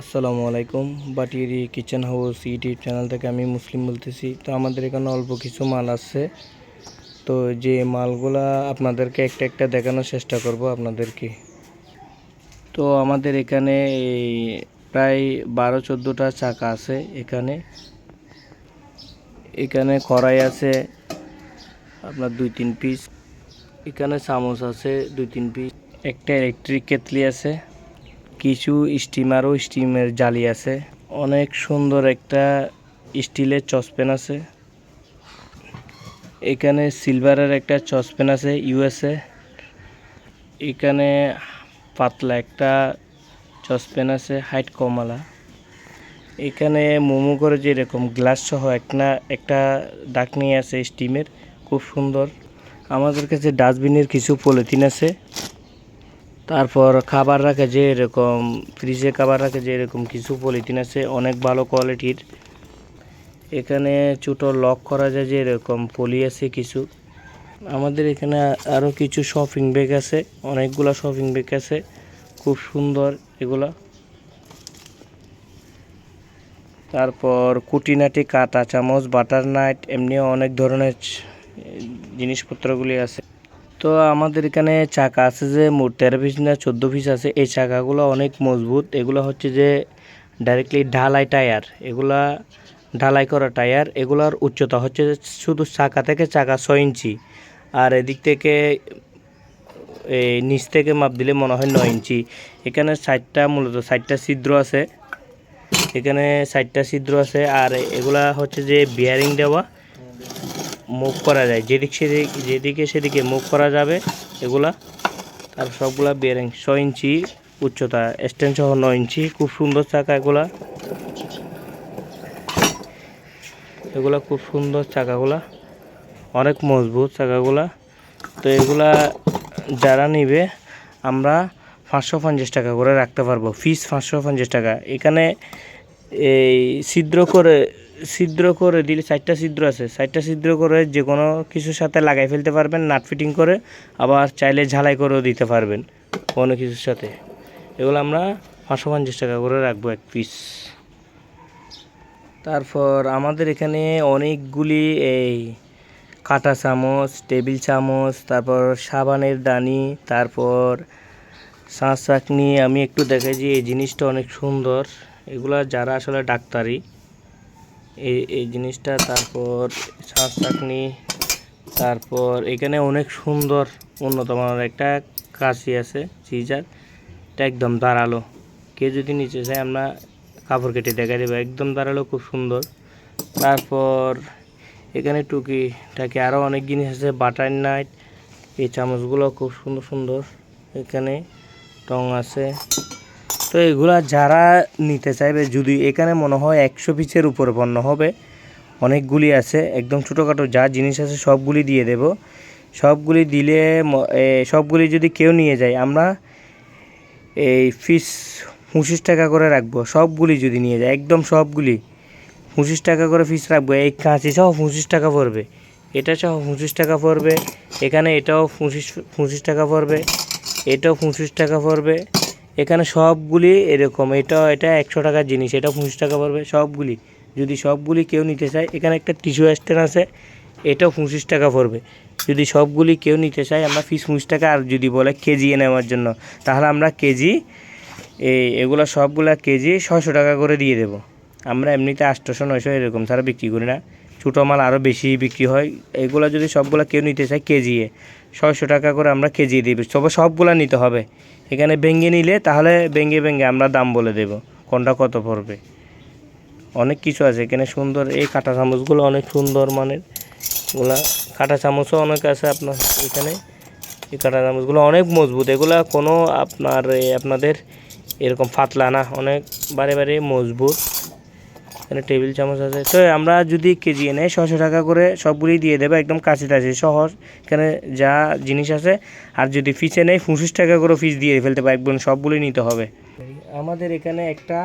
আসসালামু আলাইকুম। বাটিরি কিচেন হাউস ইউটিউব চ্যানেল থেকে আমি মুসলিম বলতেছি। তো আমাদের এখানে অল্প কিছু মাল আছে। তো যে মালগুলা আপনাদেরকে একটা একটা দেখানোর চেষ্টা করব আপনাদেরকে। তো আমাদের এখানে এই প্রায় বারো চোদ্দোটা চাকা আছে এখানে। এখানে কড়াই আছে আপনার দুই তিন পিস এখানে চামচ আছে দুই তিন পিস একটা ইলেকট্রিক কেতলি আছে। কিছু স্টিমারও স্টিমের জালি আছে। অনেক সুন্দর একটা স্টিলের চসপেন আছে। এখানে সিলভারের একটা চসপেন আছে ইউএসএ এখানে পাতলা একটা চসপেন আছে হাইট কমালা। এখানে মোমো করে যেরকম গ্লাস সহ একটা একটা ডাকনি আছে স্টিমের, খুব সুন্দর। আমাদের কাছে ডাস্টবিনের কিছু পলিথিন আছে। তারপর খাবার রাখে যে এরকম ফ্রিজে খাবার রাখে যে এরকম কিছু পলিথিন আছে, অনেক ভালো কোয়ালিটির এখানে ছোটো লক করা যায় যে এরকম পলি আছে কিছু। আমাদের এখানে আরও কিছু শপিং ব্যাগ আছে, অনেকগুলো শপিং ব্যাগ আছে, খুব সুন্দর এগুলা। তারপর কুটিনাটি কাটা চামচ বাটার নাইট এমনিও অনেক ধরনের জিনিসপত্রগুলি আছে। তো আমাদের এখানে চাকা আছে যে, মোট তেরো পিস না, চোদ্দ পিস আছে। এই চাকাগুলো অনেক মজবুত। এগুলো হচ্ছে যে ডাইরেক্টলি ঢালাই টায়ার। এগুলা ঢালাই করা টায়ার। এগুলার উচ্চতা হচ্ছে শুধু চাকা থেকে চাকা ছয় ইঞ্চি। আর এদিক থেকে এই নিচ থেকে মাপ দিলে মনে হয় নয় ইঞ্চি। এখানে সাইডটা মূলত সাইডটা ছিদ্র আছে। এখানে সাইডটা ছিদ্র আছে। আর এগুলা হচ্ছে যে বিয়ারিং দেওয়া। মুভ করা যায়। যেদিক সেদিক যেদিকে সেদিকে মুভ করা যাবে, এগুলা। আর সবগুলা বিয়ারিং ছয় ইঞ্চি উচ্চতা স্ট্যান্ড সহ নয় ইঞ্চি, খুব সুন্দর চাকা এগুলা। এগুলা খুব সুন্দর চাকাগুলা। অনেক মজবুত চাকাগুলা। তো এগুলা যারা নিবে, আমরা পাঁচশো পঞ্চাশ টাকা করে রাখতে পারব। ফিস পাঁচশো পঞ্চাশ টাকা। এখানে এই ছিদ্র করে ছিদ্র করে, দিলে চারটা ছিদ্র আছে, চারটা ছিদ্র করে যে কোনো কিছুর সাথে লাগাই ফেলতে পারবেন, নাট ফিটিং করে, আবার চাইলে ঝালাই করেও দিতে পারবেন কোনো কিছুর সাথে। এগুলো আমরা পাঁচশো পঞ্চাশ টাকা করে রাখব এক পিস তারপর আমাদের এখানে অনেকগুলি এই কাঁটা চামচ, টেবিল চামচ, তারপর সাবানের দানি, তারপর শাঁস চাকনি। আমি একটু দেখেছি এই জিনিসটা অনেক সুন্দর। এগুলা যারা আসলে ডাক্তারি এই এই জিনিসটা, তারপর শাঁস চাকনি, তারপর এখানে অনেক সুন্দর উন্নত মানের একটা কাশি আছে, সিজার। এটা একদম দাঁড়াল কেউ যদি নিচে চায় আমরা কাপড় কেটে দেখা দেবো। একদম দাঁড়াল খুব সুন্দর। তারপর এখানে টুকি টাকি আরও অনেক জিনিস আছে। বাটার নাইট, এই চামচগুলো খুব সুন্দর সুন্দর। এখানে টং আছে। তো এগুলা যারা নিতে চাইবে, যদি এখানে মনে হয় একশো পিসের উপর পণ্য হবে, অনেকগুলি আছে, একদম ছোটোখাটো যা জিনিস আছে সবগুলি দিয়ে দেব। সবগুলি দিলে সবগুলি যদি কেউ নিয়ে যায়, আমরা এই ফিস পঁচিশ টাকা করে রাখব, সবগুলি যদি নিয়ে যায়, একদম সবগুলি পঁচিশ টাকা করে ফিস রাখব, এই কাঁচি সহ পঁচিশ টাকা পড়বে, এটা সহ পঁচিশ টাকা পড়বে, এখানে এটাও পঁচিশ পঁচিশ টাকা পড়বে, এটাও পঁচিশ টাকা পড়বে এখানে সবগুলি এরকম, এটা এটা একশো টাকার জিনিস, এটা পঁচিশ টাকা পড়বে, সবগুলি। যদি সবগুলি কেউ নিতে চায়, এখানে একটা টিস্যু স্ট্যান্ড আছে, এটাও পঁচিশ টাকা পড়বে। যদি সবগুলি কেউ নিতে চায়, আমরা ফিস পঁচিশ টাকা, আর যদি বলে কেজি নেওয়ার জন্য, তাহলে আমরা কেজি, এই, এগুলো সবগুলো কেজি ছয়শো টাকা করে দিয়ে দেবো। আমরা এমনিতে আটশোশো, নয়শো এরকম ছাড়া বিক্রি করি না। ছোটো মাল আরও বেশি বিক্রি হয়। এগুলো যদি সবগুলো কেউ নিতে চায় কেজিয়ে ছয়শো টাকা করে আমরা কেজি দিই তবে সবগুলো নিতে হবে। এখানে ভেঙে নিলে তাহলে ভেঙে ভেঙে আমরা দাম বলে দেব। কোনটা কত পড়বে? অনেক কিছু আছে। এখানে সুন্দর এই কাঁটা চামচগুলো অনেক সুন্দর মানের। এগুলা কাঁটা চামচও অনেক আছে আপনার এখানে। এই কাঁটা চামচগুলো অনেক মজবুত। এগুলা কোনো আপনার আপনাদের এরকম ফাতলা না। অনেক বারে বারে মজবুত। এখানে টেবিল চামচ আছে। তো আমরা যদি কেজি এনে ছশো টাকা করে সবগুলি দিয়ে দেবো, একদম কাছে কাছে সহজ। এখানে যা জিনিস আছে, আর যদি ফিসে নেই পঁচিশ টাকা করে ফিস দিয়ে ফেলতে পারব একদম সবগুলি নিতে হবে। আমাদের এখানে একটা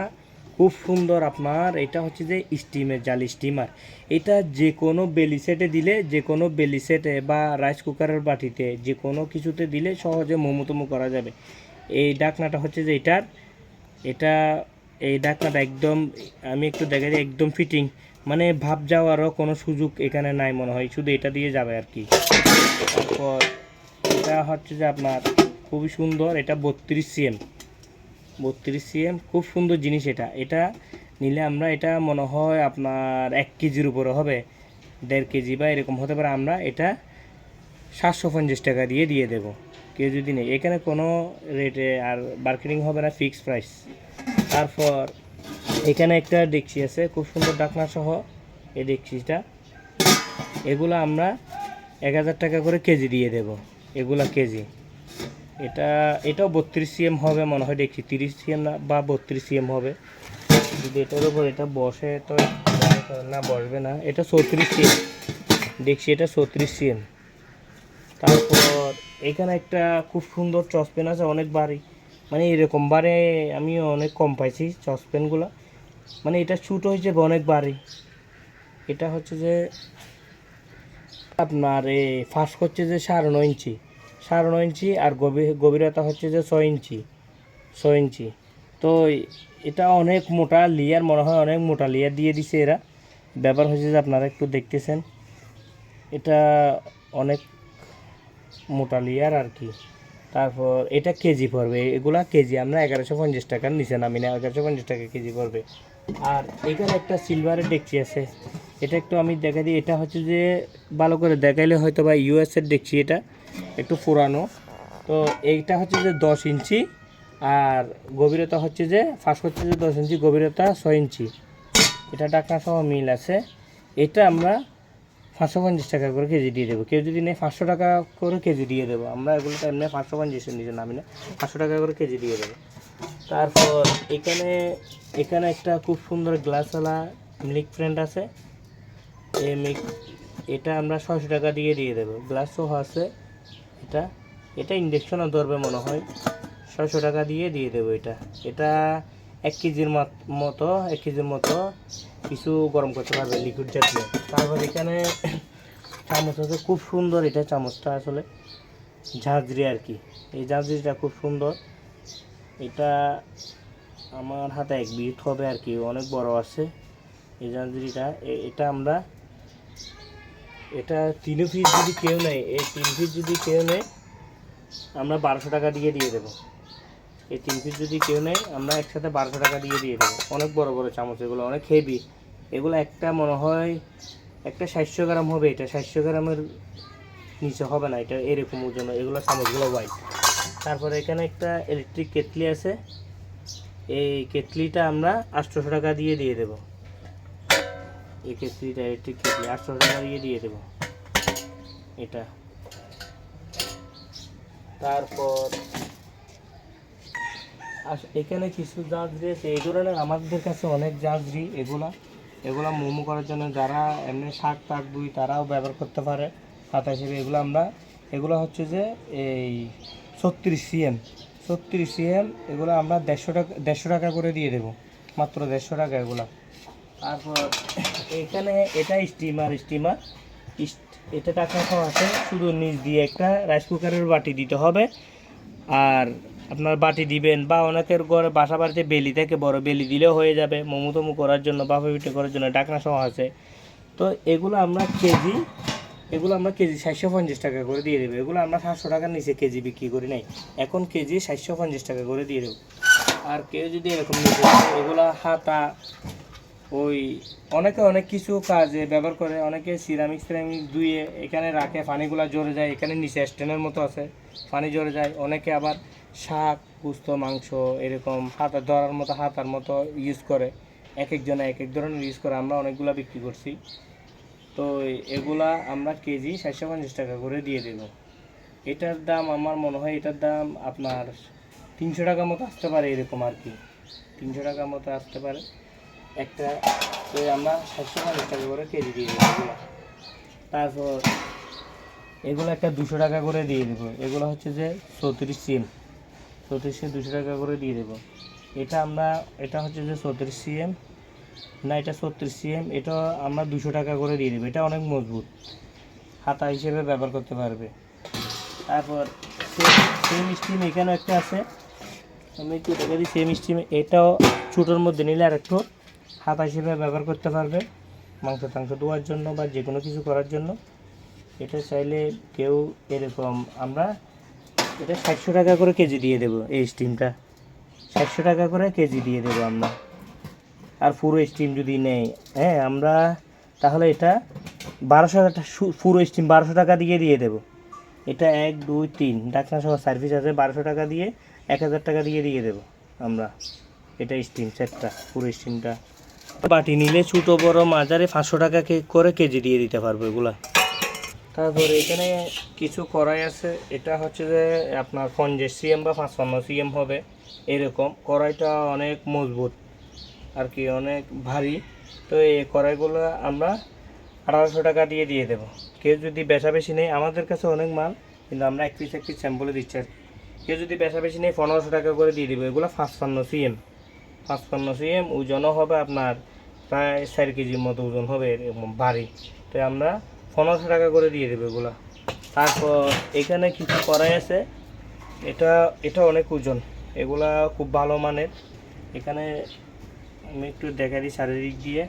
খুব সুন্দর আপনার, এটা হচ্ছে যে স্টিমের জালি স্টিমার এটা যে কোনো বেলি সেটে দিলে যে কোনো বেলি সেটে বা রাইস কুকারের বাটিতে যে কোনো কিছুতে দিলে সহজে মোমোতমো করা যাবে। এই ডাকনাটা হচ্ছে যে এটার, এটা এই ডাকনাটা একদম, আমি একটু দেখা যায় একদম ফিটিং মানে ভাব যাওয়ারও কোনো সুযোগ এখানে নাই মনে হয়, শুধু এটা দিয়ে যাবে আর কি। তারপর এটা হচ্ছে যে আপনার খুবই সুন্দর, এটা বত্রিশ সিএম বত্রিশ সিএম খুব সুন্দর জিনিস এটা। এটা নিলে আমরা এটা মনে হয় আপনার এক কেজির উপরে হবে, দেড় কেজি বা এরকম হতে পারে। আমরা এটা সাতশো পঞ্চাশ টাকা দিয়ে দিয়ে দেব। কেউ যদি নেই এখানে কোনো রেটে আর মার্কেটিং হবে না ফিক্সড প্রাইস তারপর এখানে একটা ডেকচি আছে, খুব সুন্দর ডাকনা সহ এই ডেকচিটা এগুলো আমরা এক হাজার টাকা করে কেজি দিয়ে দেব, এগুলা কেজি। এটা, এটাও বত্রিশ সিএম হবে মনে হয় দেখছি তিরিশ সিএম না বা বত্রিশ সিএম হবে। যদি এটার উপর এটা বসে তো না, বসবে না। এটা চৌত্রিশ সিএম দেখছি এটা চৌত্রিশ সিএম। তারপর এখানে একটা খুব সুন্দর চসপেন আছে, অনেক বাড়ি। মানে এরকম বারে আমি অনেক কম পাইছি চসপেনগুলো মানে এটা ছোটো হয়েছে অনেক বাড়ি এটা হচ্ছে যে আপনার এ ফার্স্ট হচ্ছে যে সাড়ে নয় ইঞ্চি। সাড়ে নয় ইঞ্চি আর গভীর, গভীরতা হচ্ছে যে ছয় ইঞ্চি। ছয় ইঞ্চি। তো এটা অনেক মোটা লেয়ার মনে হয় অনেক মোটা লেয়ার দিয়ে দিছে এরা। ব্যাপার হচ্ছে যে আপনারা একটু দেখতেছেন। এটা অনেক মোটা লেয়ার আর কি। তারপর এটা কেজি পড়বে, এগুলা কেজি, আমরা এগারোশো পঞ্চাশ টাকার নিচে নামি না, এগারোশো পঞ্চাশ টাকা কেজি পড়বে। আর এখানে একটা সিলভারের ডেকচি আছে, এটা একটু আমি দেখা দিই, এটা হচ্ছে যে ভালো করে দেখাইলে হয়তো বা ইউএসের ডেকচি এটা একটু পুরানো। তো এইটা হচ্ছে যে দশ ইঞ্চি, আর গভীরতা হচ্ছে যে ফার্স্ট হচ্ছে যে দশ ইঞ্চি, গভীরতা ছয় ইঞ্চি। এটা টাকা সহ মিল আছে। এটা আমরা পাঁচশো পঞ্চাশ টাকা করে কেজি দিয়ে দেবো। কেউ যদি নেই পাঁচশো টাকা করে কেজি দিয়ে দেবো। আমরা এগুলো তো এমনি পাঁচশো পঞ্চাশের নিচে নামি না। পাঁচশো টাকা করে কেজি দিয়ে দেবো। তারপর এখানে এখানে একটা খুব সুন্দর গ্লাসওয়ালা মিল্ক ফ্রেন্ড আছে। এই মিল্ক, এটা আমরা ছয়শো টাকা দিয়ে দিয়ে দেবো। গ্লাস সহ আছে, এটা এটা ইন্ডাকশনও ধরবে মনে হয়। ছয়শো টাকা দিয়ে দিয়ে দেবো এটা। এটা এক কেজির মাত- এক কেজির মতো কিছু গরম করতে পারবে লিকুইড জাতীয়। তারপর এখানে চামচ আছে, খুব সুন্দর এটা চামচটা আসলে। ঝাঁঝরি আর কি। এই ঝাঁঝরিটা খুব সুন্দর। এটা আমার হাতে এক বিট হবে আর কি, অনেক বড় আছে। এই ঝাঁঝরিটা এটা আমরা, এটা তিন পিস যদি কেউ নেয়, এই তিন পিস যদি কেউ নেয়, আমরা বারোশো টাকা দিয়ে দিয়ে দেবো। এই তিন পিস যদি কেউ নেয়, আমরা একসাথে বারোশো টাকা দিয়ে দিয়ে দেবো। অনেক বড় বড় চামচ, এগুলো অনেক হেভি এগুলো একটা মনে হয় একটা সাতশো গ্রাম হবে, এটা সাতশো গ্রামের নিচে হবে না, এটা এরকম ওজন, এগুলো চামচগুলো হোয়াইট তারপরে এখানে একটা ইলেকট্রিক কেটলি আছে। এই কেটলিটা আমরা আটশোশো টাকা দিয়ে দিয়ে দেবো। এই কেটলিটা ইলেকট্রিক কেটলি আটশো টাকা দিয়ে দিয়ে দেবো। এটা। তারপর এখানে কিছু জাঁজরি আছে, এই ধরনের আমাদের কাছে অনেক জাঁজরি এগুলা। এগুলা মোমো করার জন্য যারা এমনি শাক টাক দুই, তারাও ব্যবহার করতে পারে। হাতা হিসেবে এগুলো আমরা, এগুলো হচ্ছে যে এই ছত্রিশ সিএম। ছত্রিশ সিএম, এগুলো আমরা দেড়শো টাকা দেড়শো টাকা করে দিয়ে দেবো। মাত্র দেড়শো টাকা এগুলা। তারপর এখানে এটা স্টিমার স্টিমার। এটা টাকা খাওয়া আছে। শুধু নিচ দিয়ে একটা রাইস কুকারের বাটি দিতে হবে। আর আপনার বাটি দিবেন বা অনেকের ঘরে বাসা বাড়িতে বেলি থাকে, বড় বেলি দিলেও হয়ে যাবে মোমো তমু করার জন্য বাফা পিঠে করার জন্য ডাকনা সহ আছে। তো এগুলো আমরা কেজি, এগুলো আমরা কেজি সাতশো পঞ্চাশ টাকা করে দিয়ে দেবো। এগুলো আমরা সাতশো টাকার নিচে কেজি বিক্রি করি নাই। এখন কেজি সাতশো পঞ্চাশ টাকা করে দিয়ে দেবো। আর কেউ যদি এরকম নিতে এগুলা হাতা ওই অনেকে অনেক কিছু কাজে ব্যবহার করে, অনেকে সিরামিক সিরামিক ধুয়ে এখানে রাখে, পানিগুলো জড়ে যায়, এখানে নিচে স্ট্যান্ডের মতো আছে, পানি জড়ে যায়। অনেকে আবার শাক, পুস্ত, মাংস এরকম হাতা ধরার মতো, হাতার মতো ইউজ করে এক একজনে এক এক ধরনের ইউজ করে, আমরা অনেকগুলো বিক্রি করছি। তো এগুলা আমরা কেজি সাতশো পঞ্চাশ টাকা করে দিয়ে দেবো। এটার দাম আমার মনে হয় এটার দাম আপনার তিনশো টাকা মতো আসতে পারে এরকম আর কি। তিনশো টাকা মতো আসতে পারে। একটা তো আমরা সাতশো পঞ্চাশ টাকা করে কেজি দিয়ে দেবো এগুলো। তারপর এগুলো একটা দুশো টাকা করে দিয়ে দেবো। এগুলো হচ্ছে যে চৌত্রিশ সিএম। চৌত্রিশ দুশো টাকা করে দিয়ে দেবো। এটা আমরা, এটা হচ্ছে যে চৌত্রিশ সিএম। না, এটা ছত্রিশ সিএম। এটা আমরা দুশো টাকা করে দিয়ে দেবো। এটা অনেক মজবুত। হাতা হিসেবে ব্যবহার করতে পারবে। তারপর সেম স্টিম এখানেও একটা আছে। আমি একটু দেখে দিই সেম স্টিম এটাও ছোটোর মধ্যে নিলে আর একটু হাতা হিসেবে ব্যবহার করতে পারবে, মাংস টাংস ধোয়ার জন্য বা যে কোনো কিছু করার জন্য। এটা চাইলে কেউ এরকম, আমরা এটা ষাটশো টাকা করে কেজি দিয়ে দেবো এই স্টিমটা ষাটশো টাকা করে কেজি দিয়ে দেবো আমরা। আর পুরো স্টিম যদি নেই হ্যাঁ আমরা তাহলে এটা বারোশো পুরো স্টিম বারোশো টাকা দিয়ে দিয়ে দেবো। এটা এক, দুই, তিন ডাক্তার সহ সার্ভিস আছে, বারোশো টাকা দিয়ে, এক হাজার টাকা দিয়ে দিয়ে দেবো আমরা। এটা স্টিম সেটটা পুরো স্টিমটা বাটি নিলে ছোটো বড় মাজারে পাঁচশো টাকা করে কেজি দিয়ে দিতে পারব এগুলা। তারপরে এখানে কিছু কড়াই আছে, এটা হচ্ছে যে আপনার পঞ্চাশ সিএম বা পাঁচপান্ন সিএম হবে, এরকম। কড়াইটা অনেক মজবুত আর কি, অনেক ভারী। তো এই কড়াইগুলো আমরা আঠারোশো টাকা দিয়ে দিয়ে দেবো। কেউ যদি বেচা বেশি নেই আমাদের কাছে অনেক মাল, কিন্তু আমরা এক পিস এক পিস স্যাম্পলে দিচ্ছি আর কেউ যদি বেচা বেশি নেই পনেরোশো টাকা করে দিয়ে দেবো। এগুলো পাঁচপান্ন সিএম। পাঁচপান্ন সিএম, ওজনও হবে আপনার প্রায় চার কেজির মতো ওজন হবে এরকম ভারী। তো আমরা পনেরোশো টাকা করে দিয়ে দেবো এগুলো। তারপর এখানে কিছু করাই আছে। এটা এটা অনেক ওজন। এগুলা খুব ভালো মানের। এখানে আমি একটু দেখা দিই শারীরিক দিয়ে।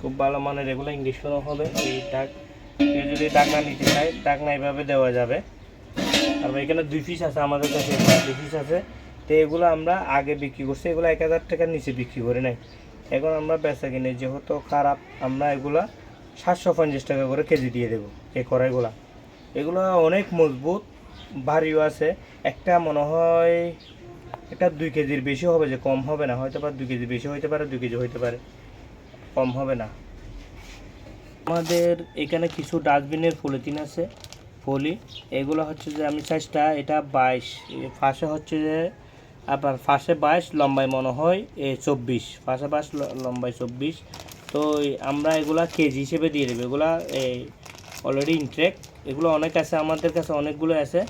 খুব ভালো মানের এগুলো, ইঞ্জেকশনও হবে। এই ডাক কেউ যদি ডাকনা নিতে চায় ডাকনা এইভাবে দেওয়া যাবে। তারপর এখানে দুই পিস আছে আমাদের কাছে, দুই পিস আছে। তো এগুলো আমরা আগে বিক্রি করছি, এগুলো এক হাজার টাকার নিচে বিক্রি করি নাই। এখন আমরা বেচা কিনে, যেহেতু খারাপ, আমরা এগুলা সাতশো পঞ্চাশ টাকা করে কেজি দিয়ে দেবো, এই কড়াইগুলা। এগুলো অনেক মজবুত ভারীও আছে, একটা মনে হয় একটা দুই কেজির বেশি হবে যে কম হবে না, হয়তো বা দুই কেজি বেশি হইতে পারে, দুই কেজি হইতে পারে, কম হবে না। আমাদের এখানে কিছু ডাস্টবিনের পলিথিন আছে, পলি, এগুলো হচ্ছে যে আমি সাইজটা এটা বাইশ ফাঁসে হচ্ছে যে আপনার ফাঁসে বাইশ লম্বায় মনে হয় এ চব্বিশ। ফাঁসে বাইশ লম্বায় চব্বিশ। তো আমরা এগুলা কেজি হিসেবে দিয়ে দেবো। এগুলা এই অলরেডি ইনট্রেক এগুলো অনেক আছে আমাদের কাছে অনেকগুলো আছে।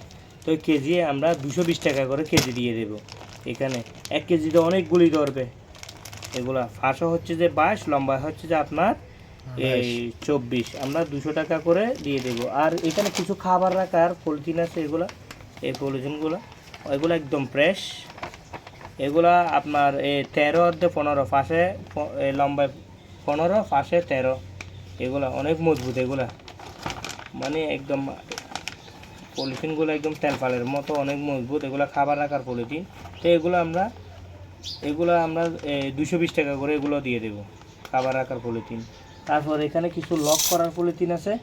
তো এই কেজি আমরা দুশো বিশ টাকা করে কেজি দিয়ে দেবো এখানে। এক কেজিতে অনেকগুলি ধরবে। এগুলা ফাঁসও হচ্ছে যে বাইশ লম্বা হচ্ছে যে আপনার এই চব্বিশ। আমরা দুশো টাকা করে দিয়ে দেবো। আর এখানে কিছু খাবার রাখার পলিথিন আছে এগুলা এই পলিথিনগুলো। এগুলো একদম ফ্রেশ এগুলা আপনার এই তেরো অর্ধে পনেরো, ফাঁসে প- এই লম্বায় পনেরো, ফাঁসে তেরো। এগুলা অনেক মজবুত এগুলা। মানে একদম পলিথিনগুলো একদম তেলপালের মতো অনেক মজবুত। এগুলা খাবার রাখার পলিথিন। তো এগুলো আমরা এগুলো আমরা দুশো বিশ টাকা করে এগুলো দিয়ে দেবো খাবার রাখার পলিথিন। তারপর এখানে কিছু লক করার পলিথিন আছে।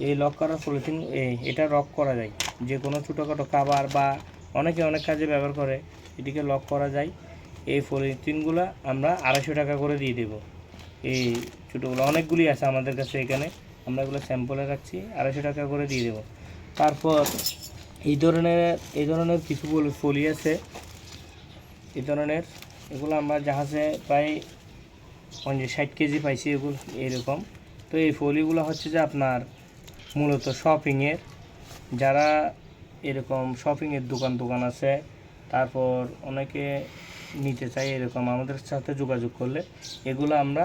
এই লক করার পলিথিন এই এটা লক করা যায়। যে কোনো ছোটোখাটো খাবার বা অনেকে অনেক কাজে ব্যবহার করে, এটিকে লক করা যায়। এই পলিথিনগুলো আমরা আড়াইশো টাকা করে দিয়ে দেবো। এই ছোটোগুলো অনেকগুলি আছে আমাদের কাছে এখানে, আমরা এগুলো স্যাম্পলে রাখছি, আড়াইশো টাকা করে দিয়ে দেবো। তারপর এই ধরনের এই ধরনের কিছু ফলি আছে। এই ধরনের, এগুলো আমরা জাহাজে প্রায় পঞ্চাশ ষাট কেজি পাইছি এগুলো, এরকম। তো এই ফলিগুলো হচ্ছে যে আপনার মূলত শপিংয়ের যারা এরকম শপিংয়ের দোকান দোকান আছে। তারপর অনেকে নিতে চাই এরকম, আমাদের সাথে যোগাযোগ করলে। এগুলো আমরা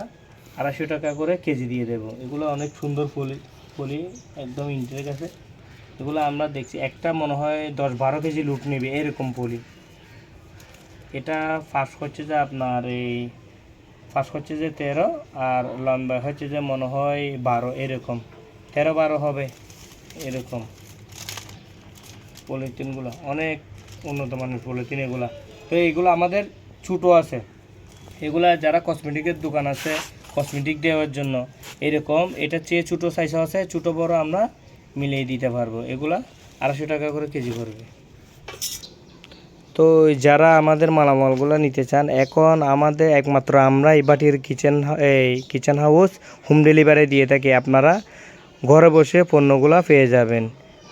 আড়াইশো টাকা করে কেজি দিয়ে দেবো। এগুলো অনেক সুন্দর ফলি ফলি একদম ইন্টারেক আছে। এগুলো আমরা দেখছি, একটা মনে হয় দশ বারো কেজি লুট নেবে এরকম পলি। এটা ফার্স্ট হচ্ছে যে আপনার এই ফার্স্ট হচ্ছে যে তেরো আর লম্বা হচ্ছে যে মনে হয় বারো, এরকম। তেরো বারো হবে, এরকম। পলিথিনগুলো, অনেক উন্নত মানের পলিথিন এগুলা। তো এইগুলো আমাদের ছোটো আছে। এগুলা যারা কসমেটিকের দোকান আছে কসমেটিক দেওয়ার জন্য, এরকম, এটা চেয়ে ছোটো সাইজ আছে, ছোটো বড় আমরা মিলিয়ে দিতে পারব। এগুলা আড়াইশো টাকা করে কেজি করবে তো যারা আমাদের মালামালগুলো নিতে চান, এখন আমাদের একমাত্র আমরা এই বাটির কিচেন এই কিচেন হাউস হোম ডেলিভারি দিয়ে থাকি। আপনারা ঘরে বসে পণ্যগুলো পেয়ে যাবেন।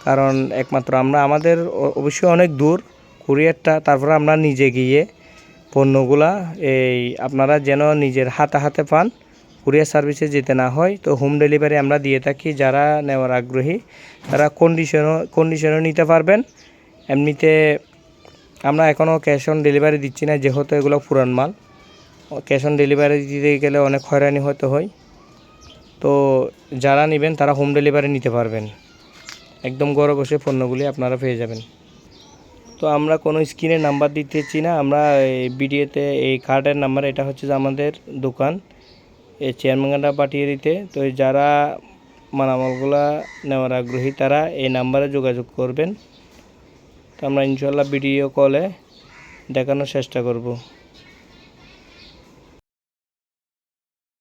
কারণ একমাত্র আমরা, আমাদের অবশ্যই অনেক দূর, কুরিয়ারটা, তারপরে আমরা নিজে গিয়ে পণ্যগুলা, এই আপনারা যেন নিজের হাতে হাতে পান, কুরিয়ার সার্ভিসে যেতে না হয়, তো হোম ডেলিভারি আমরা দিয়ে থাকি, যারা নেওয়ার আগ্রহী, তারা কন্ডিশনও কন্ডিশনও নিতে পারবেন। এমনিতে আমরা এখনও ক্যাশ অন ডেলিভারি দিচ্ছি না, যেহেতু এগুলো পুরান মাল। ক্যাশ অন ডেলিভারি দিতে গেলে অনেক হয়রানি হতে হয়। তো যারা নেবেন, তারা হোম ডেলিভারি নিতে পারবেন। একদম ঘরে বসে পণ্যগুলি আপনারা পেয়ে যাবেন। তো আমরা কোনো স্ক্রিনে নাম্বার দিতেছি না, আমরা ভিডিওতে এই কার্ডের নাম্বার, এটা হচ্ছে যে আমাদের দোকান। এই চেয়ারম্যানরা পাঠিয়ে দিতে, তো যারা মালামালগুলা নেওয়ার আগ্রহী, তারা এই নাম্বারে যোগাযোগ করবেন। তো আমরা ইনশাল্লাহ ভিডিও কলে দেখানোর চেষ্টা করব।